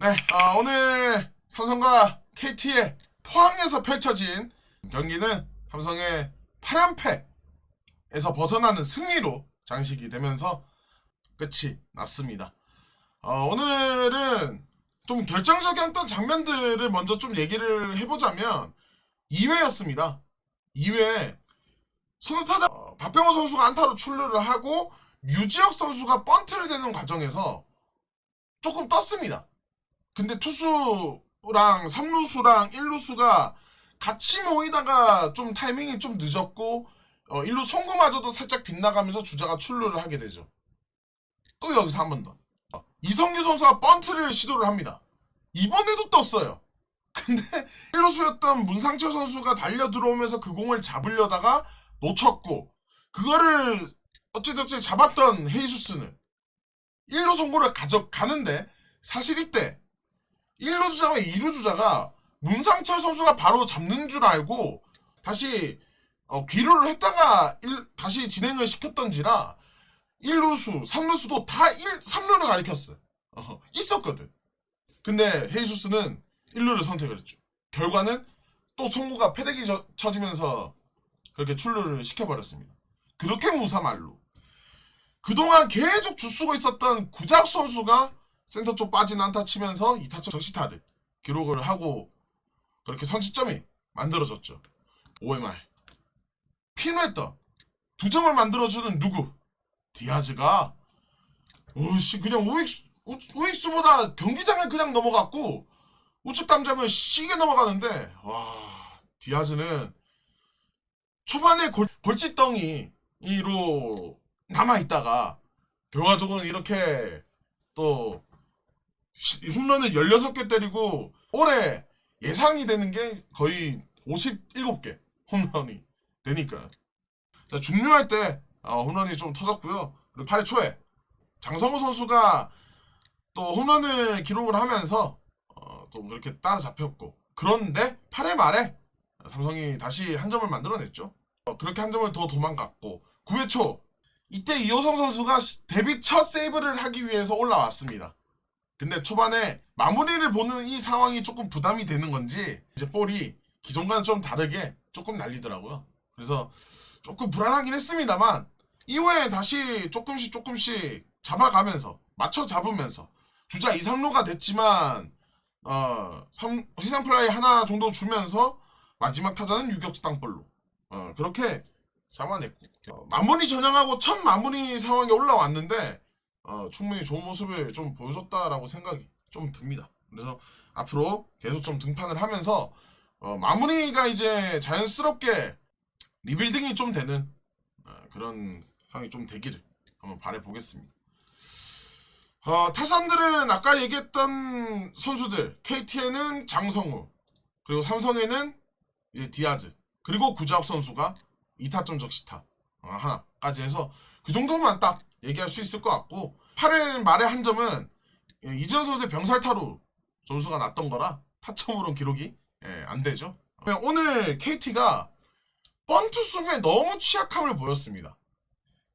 네, 아, 오늘 삼성과 KT의 포항에서 펼쳐진 경기는 삼성의 8연패에서 벗어나는 승리로 장식이 되면서 끝이 났습니다. 어, 오늘은 좀 결정적이었던 장면들을 먼저 좀 얘기를 해보자면 2회였습니다. 2회 선두타자 어, 박병호 선수가 안타로 출루를 하고 유지혁 선수가 번트를 대는 과정에서 조금 떴습니다. 근데 투수랑 3루수랑 1루수가 같이 모이다가 좀 타이밍이 좀 늦었고 어, 1루 송구마저도 살짝 빗나가면서 주자가 출루를 하게 되죠. 또 여기서 한 번 더. 어, 이성규 선수가 번트를 시도를 합니다. 이번에도 떴어요. 근데 1루수였던 문상철 선수가 달려 들어오면서 그 공을 잡으려다가 놓쳤고 그거를 어찌저찌 잡았던 헤이수스는 1루 송구를 가져가는데 사실 이때 1루 주자와 2루 주자가 문상철 선수가 바로 잡는 줄 알고 다시 어, 귀로를 했다가 일- 다시 진행을 시켰던지라 1루수, 3루수도 다 1, 3루를 가리켰어. 어, 있었거든. 근데 헤이수스는 1루를 선택을 했죠. 결과는 또 송구가 패대기 저- 쳐지면서 그렇게 출루를 시켜버렸습니다. 그렇게 무사말로. 그동안 계속 주쓰고 있었던 구작 선수가 센터 쪽 빠진 안타 치면서 2타점 적시타를 기록을 하고 그렇게 선취점이 만들어졌죠. OMR. 필요했던 두 점을 만들어주는 누구? 디아즈가 오씨 그냥 우익수 우- 우익수 보다 경기장을 그냥 넘어갔고 우측 담장을 시게 넘어가는데 와 디아즈는 초반에 골, 골칫덩이로 남아 있다가 결과적으로는 이렇게 또 시- 홈런을 16개 때리고 올해 예상이 되는 게 거의 57개 홈런이 되니까 자, 중요할 때 어, 홈런이 좀 터졌고요. 그리고 8회 초에 장성호 선수가 또 홈런을 기록을 하면서 어, 또 그렇게 따라잡혔고 그런데 8회 말에 삼성이 다시 한 점을 만들어냈죠. 어, 그렇게 한 점을 더 도망갔고 9회 초 이때 이호성 선수가 시- 데뷔 첫 세이브를 하기 위해서 올라왔습니다. 근데 초반에 마무리를 보는 이 상황이 조금 부담이 되는 건지 이제 볼이 기존과는 좀 다르게 조금 날리더라고요. 그래서 조금 불안하긴 했습니다만 이후에 다시 조금씩 조금씩 잡아가면서 맞춰 잡으면서 주자 2, 3루가 됐지만 어, 3, 희상 플라이 하나 정도 주면서 마지막 타자는 유격수 땅볼로 어, 그렇게 잡아냈고 어, 마무리 전형하고 첫 마무리 상황에 올라왔는데 어, 충분히 좋은 모습을 좀 보여줬다라고 생각이 좀 듭니다. 그래서 앞으로 계속 좀 등판을 하면서 어, 마무리가 이제 자연스럽게 리빌딩이 좀 되는 어, 그런 상황이 좀 되기를 한번 바라보겠습니다. 어, 타선들은 아까 얘기했던 선수들 KT에는 장성우 그리고 삼성에는 이제 디아즈 그리고 구자욱 선수가 2타점 적시타 어, 하나까지 해서 그 정도만 딱 얘기할 수 있을 것 같고 8회 말에 한 점은 예, 이지현 선수의 병살타로 점수가 났던 거라 타점으로는 기록이 예, 안 되죠. 그냥 오늘 KT가 번트 수비에 너무 취약함을 보였습니다.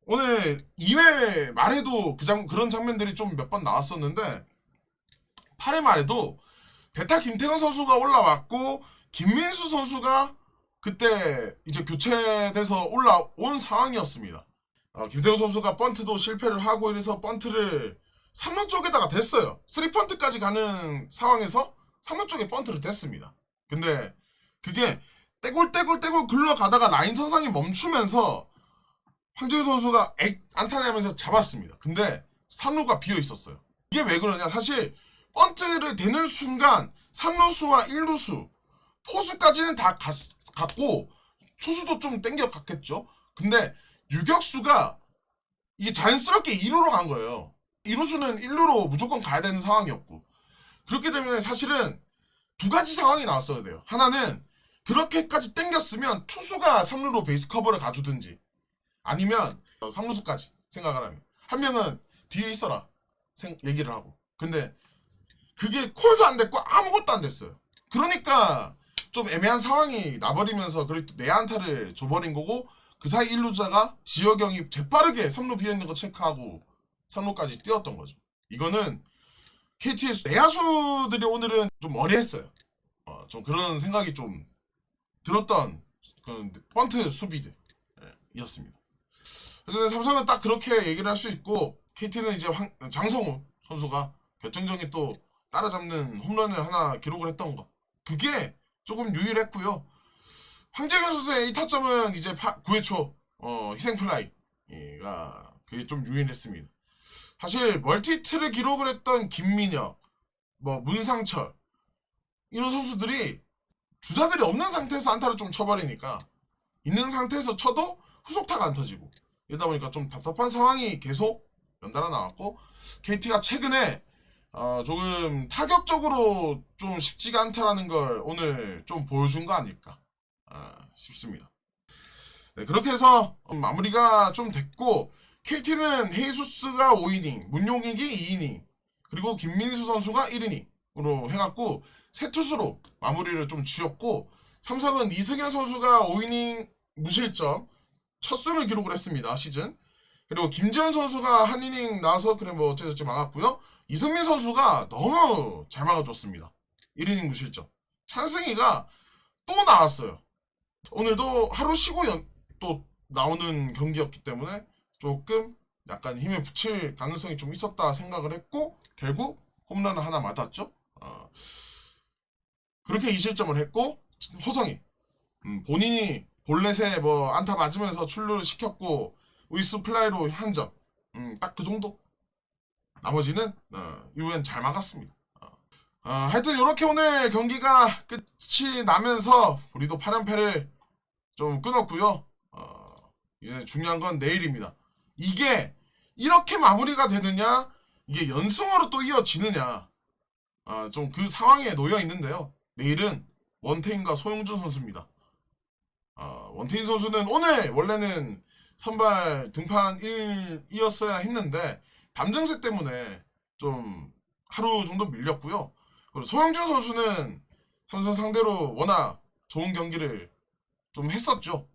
오늘 2회 말에도 그 장, 그런 장면들이 좀 몇 번 나왔었는데 8회 말에도 대타 김태현 선수가 올라왔고 김민수 선수가 그때 이제 교체돼서 올라온 상황이었습니다. 어, 김태훈 선수가 번트도 실패를 하고 이래서 번트를 3루 쪽에다가 댔어요. 3펀트까지 가는 상황에서 3루 쪽에 번트를 댔습니다. 근데 그게 떼굴떼굴떼굴 굴러가다가 라인 선상에 멈추면서 황재우 선수가 액 안타내면서 잡았습니다. 근데 3루가 비어 있었어요. 이게 왜 그러냐? 사실 번트를 대는 순간 3루수와 1루수 포수까지는 다 갔, 갔고 투수도 좀 땡겨 갔겠죠. 근데 유격수가 이게 자연스럽게 2루로 간 거예요. 2루수는 1루로 무조건 가야 되는 상황이었고 그렇기 때문에 사실은 두 가지 상황이 나왔어야 돼요. 하나는 그렇게까지 땡겼으면 투수가 3루로 베이스 커버를 가주든지 아니면 3루수까지 생각을 하면 한 명은 뒤에 있어라 생, 얘기를 하고 근데 그게 콜도 안 됐고 아무것도 안 됐어요. 그러니까 좀 애매한 상황이 나버리면서 그리고 내 안타를 줘버린 거고 그 사이 1루자가 지혁영이 재빠르게 3루 비어있는 거 체크하고 3루까지 뛰었던 거죠. 이거는 KT의 내야수들이 오늘은 좀 머리했어요. 어, 좀 그런 생각이 좀 들었던 그 번트 수비들이었습니다. 그래서 삼성은 딱 그렇게 얘기를 할 수 있고 KT는 이제 황- 장성우 선수가 결정적인 또 따라잡는 홈런을 하나 기록을 했던 거 그게 조금 유일했고요. 황재균 선수의 이 타점은 이제 9회 초 어, 희생 플라이가 그게 좀 유일했습니다. 사실 멀티트를 기록을 했던 김민혁, 뭐 문상철 이런 선수들이 주자들이 없는 상태에서 안타를 좀 쳐버리니까 있는 상태에서 쳐도 후속타가 안 터지고 이러다 보니까 좀 답답한 상황이 계속 연달아 나왔고 KT가 최근에 어, 조금 타격적으로 좀 쉽지가 않다라는 걸 오늘 좀 보여준 거 아닐까 아, 싶습니다. 네, 그렇게 해서 마무리가 좀 됐고 KT는 헤이수스가 5이닝, 문용익이 2이닝, 그리고 김민수 선수가 1이닝으로 해갖고 세 투수로 마무리를 좀 지었고 삼성은 이승현 선수가 5이닝 무실점 첫 승을 기록을 했습니다 시즌. 그리고 김지현 선수가 한 이닝 나와서 그래 뭐 어째저째 막았고요. 이승민 선수가 너무 잘 막아줬습니다. 1이닝 무실점. 찬승이가 또 나왔어요. 오늘도 하루 쉬고 연- 또 나오는 경기였기 때문에 조금 약간 힘에 붙일 가능성이 좀 있었다 생각을 했고 결국 홈런을 하나 맞았죠. 어, 그렇게 2실점을 했고 호성이 음, 본인이 볼넷에 뭐 안타 맞으면서 출루를 시켰고 위스 플라이로 한 점. 음, 딱 그 정도. 나머지는 어, 이후엔 잘 막았습니다. 어. 어, 하여튼 이렇게 오늘 경기가 끝이 나면서 우리도 8연패를 좀 끊었고요. 어, 이제 중요한 건 내일입니다. 이게 이렇게 마무리가 되느냐, 이게 연승으로 또 이어지느냐, 아, 좀그 상황에 놓여 있는데요. 내일은 원태인과 소용준 선수입니다. 아, 원태인 선수는 오늘 원래는 선발 등판 1이었어야 했는데 담증세 때문에 좀 하루 정도 밀렸고요. 그리고 소영준 선수는 삼성 상대로 워낙 좋은 경기를 좀 했었죠.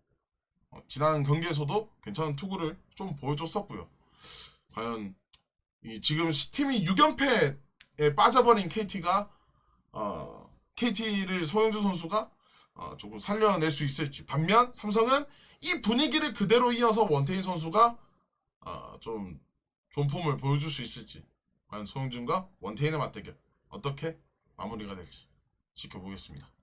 어, 지난 경기에서도 괜찮은 투구를 좀 보여줬었고요. 과연 이 지금 시- 팀이 6연패에 빠져버린 KT가 어, KT를 소영준 선수가 어, 조금 살려낼 수 있을지. 반면 삼성은 이 분위기를 그대로 이어서 원태인 선수가 어, 좀 좋은 폼을 보여줄 수 있을지. 과연 소영준과 원태인의 맞대결 어떻게 마무리가 될지 지켜보겠습니다.